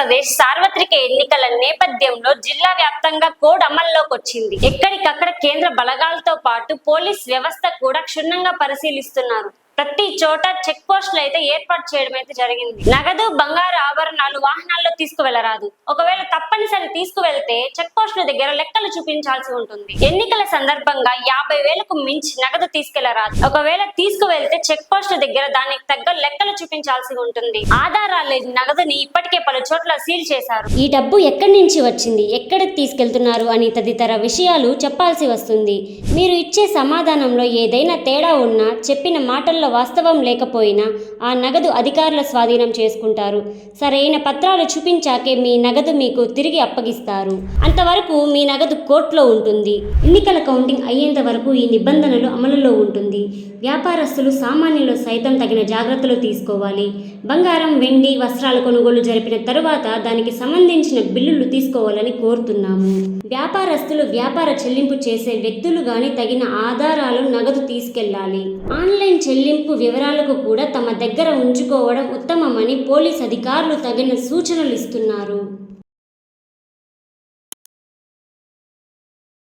ఆంధ్రప్రదేశ్ సార్వత్రిక ఎన్నికల నేపథ్యంలో జిల్లా వ్యాప్తంగా కోడ్ అమల్లోకి వచ్చింది ఎక్కడికక్కడ కేంద్ర బలగాలతో పాటు పోలీస్ వ్యవస్థ కూడా క్షుణ్ణంగా పరిశీలిస్తున్నారు. ప్రతి చోట చెక్ పోస్టులు అయితే ఏర్పాటు చేయడం అయితే జరిగింది. నగదు బంగారు ఆభరణాలు వాహనాల్లో తీసుకువెళ్ళరాదు. ఒకవేళ తప్పనిసరి తీసుకువెళ్తే చెక్ పోస్టుల దగ్గర లెక్కలు చూపించాల్సి ఉంటుంది. ఎన్నికల సందర్భంగా యాభై వేలకు మించి నగదు తీసుకెళ్ళరాదు. ఒకవేళ తీసుకువెళ్తే చెక్ పోస్టుల దగ్గర దానికి తగ్గ లెక్కలు చూపించాల్సి ఉంటుంది. ఆధారాలు లేని నగదుని ఇప్పటికే పలు చోట్ల సీల్ చేశారు. ఈ డబ్బు ఎక్కడి నుంచి వచ్చింది? ఎక్కడికి తీసుకెళ్తున్నారు? అని తదితర విషయాలు చెప్పాల్సి వస్తుంది. మీరు ఇచ్చే సమాధానంలో ఏదైనా తేడా ఉన్నా చెప్పిన మాటల్లో వాస్తవం లేకపోయినా ఆ నగదు అధికారుల స్వాధీనం చేసుకుంటారు. సరైన పత్రాలు చూపించాకే మీ నగదు మీకు తిరిగి అప్పగిస్తారు. అంతవరకు మీ నగదు కోర్టులో ఉంటుంది. ఎన్నికల కౌంటింగ్ అయ్యేంత వరకు ఈ నిబంధనలు అమలులో ఉంటుంది. వ్యాపారస్తులు సామాన్యులు సైతం తగిన జాగ్రత్తలు తీసుకోవాలి. బంగారం వెండి వస్త్రాల కొనుగోలు జరిపిన తరువాత దానికి సంబంధించిన బిల్లులు తీసుకోవాలని కోరుతున్నాము. వ్యాపారస్తులు వ్యాపార చెల్లింపు చేసే వ్యక్తులు గాని తగిన ఆధారాలు నగదు తీసుకెళ్ళాలి ఆన్లైన్ చెల్లింపు వివరాలకు కూడా తమ దగ్గర ఉంచుకోవడం ఉత్తమమని పోలీస్ అధికారులు తగిన సూచనలు ఇస్తున్నారు.